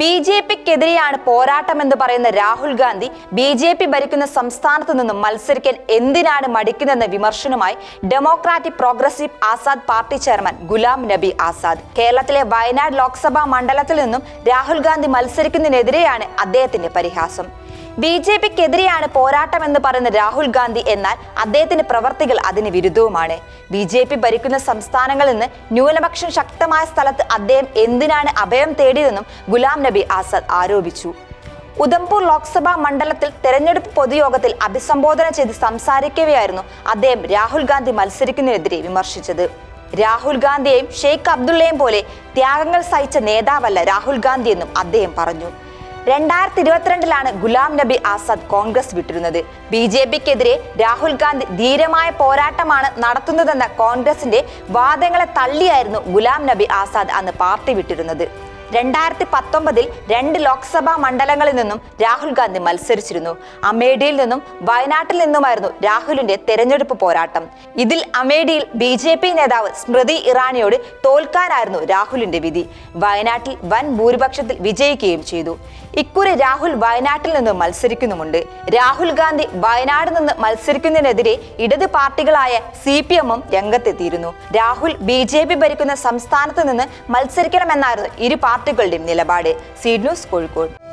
B J പിക്കെതിരെയാണ് പോരാട്ടമെന്ന് പറയുന്ന Rahul Gandhi B J P ഭരിക്കുന്ന സംസ്ഥാനത്ത് നിന്നും മത്സരിക്കാൻ എന്തിനാണ് മടിക്കുന്നതെന്ന വിമർശനമായി democratic progressive Azad party chairman Ghulam Nabi Azad. കേരളത്തിലെ വയനാട് ലോക്സഭാ മണ്ഡലത്തിൽ നിന്നും രാഹുൽ ഗാന്ധി മത്സരിക്കുന്നതിനെതിരെയാണ് അദ്ദേഹത്തിന്റെ പരിഹാസം. ബി ജെ പിക്കെതിരെയാണ് പോരാട്ടമെന്ന് പറയുന്ന രാഹുൽ ഗാന്ധി എന്നാൽ അദ്ദേഹത്തിന്റെ പ്രവർത്തികൾ അതിന് വിരുദ്ധവുമാണ്. ബി ജെ പി ഭരിക്കുന്ന സംസ്ഥാനങ്ങളിൽ നിന്ന് ന്യൂനപക്ഷം ശക്തമായ സ്ഥലത്ത് അദ്ദേഹം എന്തിനാണ് അഭയം തേടിയതെന്നും ഗുലാം നബി ആസാദ് ആരോപിച്ചു. ഉദംപൂർ ലോക്സഭാ മണ്ഡലത്തിൽ തെരഞ്ഞെടുപ്പ് പൊതുയോഗത്തിൽ അഭിസംബോധന ചെയ്ത് സംസാരിക്കവെയായിരുന്നു അദ്ദേഹം രാഹുൽ ഗാന്ധി മത്സരിക്കുന്നതിനെതിരെ വിമർശിച്ചത്. രാഹുൽ ഗാന്ധിയെയും ഷെയ്ഖ് അബ്ദുള്ളയെയും പോലെ ത്യാഗങ്ങൾ സഹിച്ച നേതാവല്ല രാഹുൽ ഗാന്ധി എന്നും അദ്ദേഹം പറഞ്ഞു. രണ്ടായിരത്തി ഇരുപത്തിരണ്ടിലാണ് ഗുലാം നബി ആസാദ് കോൺഗ്രസ് വിട്ടിരുന്നത്. ബി ജെ പിക്കെതിരെ രാഹുൽ ഗാന്ധി ധീരമായ പോരാട്ടമാണ് നടത്തുന്നതെന്ന കോൺഗ്രസിന്റെ വാദങ്ങളെ തള്ളിയായിരുന്നു ഗുലാം നബി ആസാദ് അന്ന് പാർട്ടി വിട്ടിരുന്നത്. രണ്ടായിരത്തി പത്തൊമ്പതിൽ രണ്ട് ലോക്സഭാ മണ്ഡലങ്ങളിൽ നിന്നും രാഹുൽ ഗാന്ധി മത്സരിച്ചിരുന്നു. അമേഠിയിൽ നിന്നും വയനാട്ടിൽ നിന്നുമായിരുന്നു രാഹുലിന്റെ തെരഞ്ഞെടുപ്പ് പോരാട്ടം. ഇതിൽ അമേഠിയിൽ ബി ജെ പി നേതാവ് സ്മൃതി ഇറാനിയോട് തോൽക്കാനായിരുന്നു രാഹുലിന്റെ വിധി. വയനാട്ടിൽ വൻ ഭൂരിപക്ഷത്തിൽ വിജയിക്കുകയും ചെയ്തു. ഇക്കുറി രാഹുൽ വയനാട്ടിൽ നിന്ന് മത്സരിക്കുന്നുമുണ്ട്. രാഹുൽ ഗാന്ധി വയനാട് നിന്ന് മത്സരിക്കുന്നതിനെതിരെ ഇടത് പാർട്ടികളായ സി പി എമ്മും രംഗത്തെത്തിയിരുന്നു. രാഹുൽ ബി ജെ പി ഭരിക്കുന്ന സംസ്ഥാനത്ത് നിന്ന് മത്സരിക്കണമെന്നായിരുന്നു ഇരു പാർട്ടികളുടെയും നിലപാട്. Seed news Kozhikode.